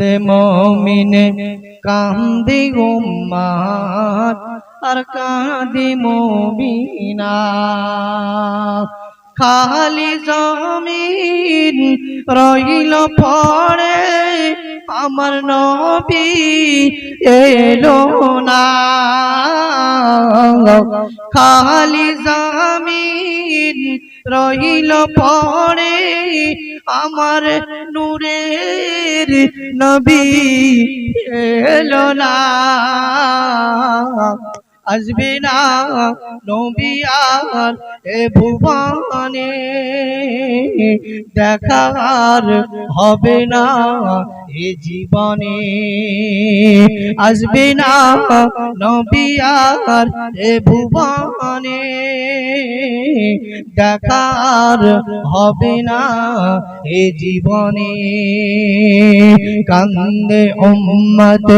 মমিনে, কান্দে উম্মাদ, আর কাঁদে মমিনা। খালি জমিন রইল পড়ে, আমার নবী এলো না। খালি জমিন রইল পড়ে আমার নূরের নবী এলো না। আসবে না নবী আর এ ভুবনে, দেখার হবে না এ জীবনে আসবে না নবী আর এ ভুবনে। দেখার হবে না এ জীবনে। কান্দে উম্মত,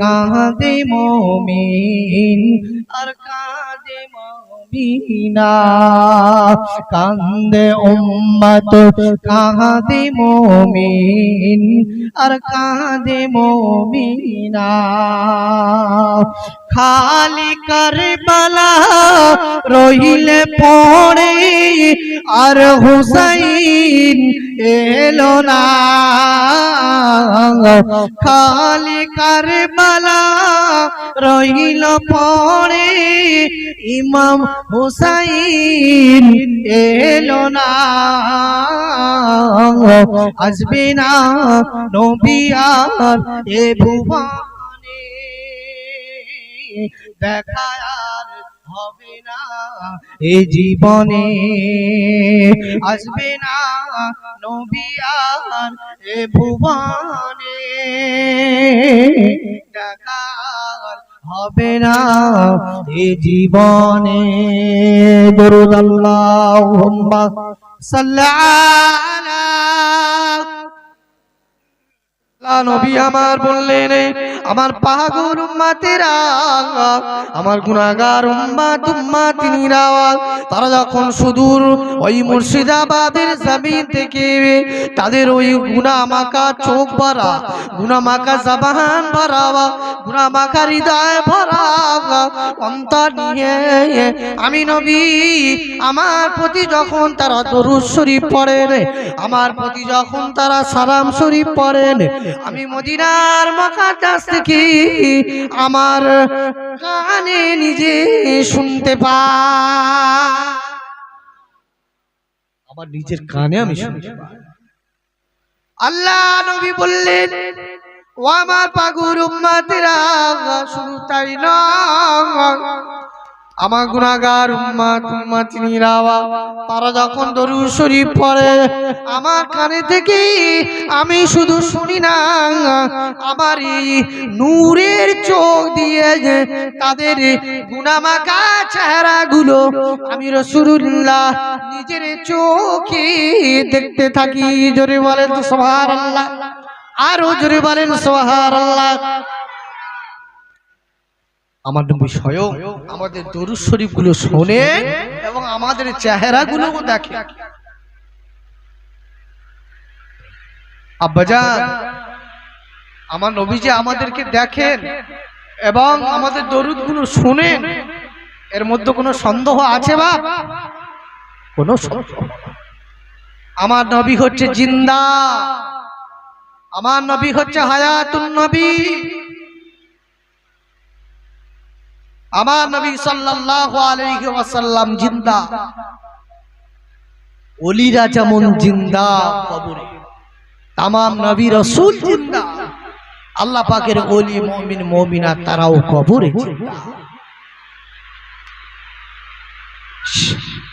কাঁদে মমিন আর কাঁদে মমিনা। কান্দে উম্মত, কাঁদে মমিন, আর কাঁদে মমিনা। খালি কারবালা রইলে পড়ে, আর হুসাইন এলো না। খালি কারবালা রইল পড়ে। ইমাম হুসাইন এলো না। আসবে না নবী আর এ ভুবনে। দেখা আর হবে না, এ জীবনে আসবে না নবী আর এ ভুবনে। আর হবে না এ জীবনে। দরুদ আল্লাহুম্মা সাল্লাল্লাহু নবী আমার বললেন আমার উম্মাতেরা, আমার গুনাহগার উম্মাত উম্মাতিনীরা তারা যখন সুদূর ওই মুর্শিদাবাদের জমিন থেকে তাদের ওই গুণা মাকা চোখ ভরা গুণা মাকা জবান ভরা গুণা মাকা হৃদয় ভরা অন্তর নিয়ে আমি নবী, আমার প্রতি যখন তারা দরুদ শরীফ পড়েন, আমার প্রতি যখন তারা সালাম শরীফ পড়েন, আমি মদিনার মকাদাস থেকে আমার কানে নিজে শুনতে পা। আমার নিজের কানে আমি শুনতে আল্লাহ নবী বললেন, ও আমার পাগুর উম্মাতেরা, শুধু তাই নয় আমার গুনাগার উম্মাত উম্মাতিনীরা তারা যখন দরুদ শরীফ পড়ে, আমার কানে থেকে আমি শুধু শুনি না আমার নূরের চোখ দিয়ে তাদের গুনামাকা চেহারাগুলো আমি রসুল্লাহ নিজের চোখে দেখতে থাকি। জোরে বলেন সোহার আল্লাহ আরও জোরে বলেন সোহার আল্লাহ আমার নবী স্বয়ং আমাদের দরুদ শরীফগুলো শোনে এবং আমাদের চেহারা গুলো দেখে আব্বাজান আমার নবী যে আমাদেরকে দেখেন এবং আমাদের দরুদগুলো শুনেন। এর মধ্যে কোনো সন্দেহ আছে বা? কোনো সন্দেহ আমার নবী হচ্ছে জিন্দা। আমার নবী হচ্ছে হায়াতুন নবী। আমার নবী ওয়াসাল্লাম জিন্দা। ওলিরা যেমন জিন্দা কবরে, তামাম নবী জিন্দা। আল্লাহ পাকের মুমিনা তারাও কবরে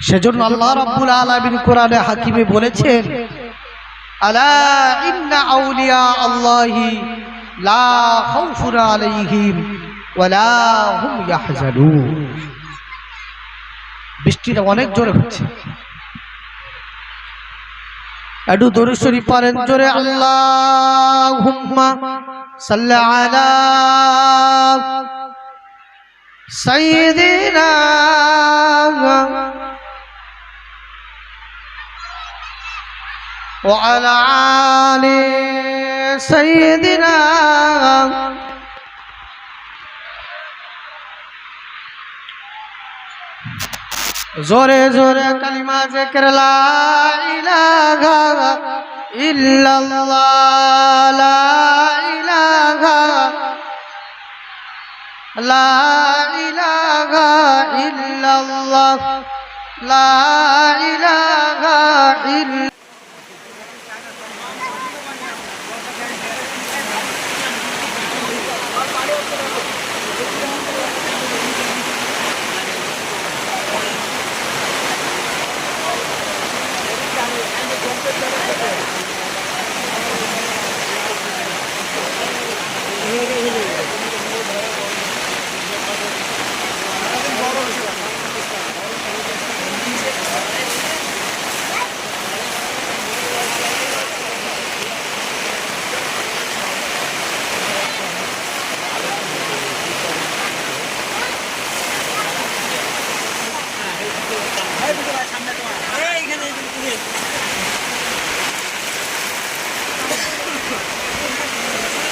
সেজন্য আল্লাহ রাব্বুল আলামিন কোরআনে হাকিমে বলেছেন, আলা ইন্না আউলিয়া আল্লাহি লা খাউফুন আলাইহিম। ওয়ালা হুম ইয়াহজানুন বৃষ্টিটা অনেক জোরে হচ্ছে একটু দরুদ শরীফ পড়েন জোরে আল্লাহুম্মা সাল্লি আলা সাইয়্যিদিনা وعلى آل سيدنا জোরে জোরে কালিমা যে লা ইলাহা ইল্লাল্লাহ লা ইলাহা ইল্লাল্লাহ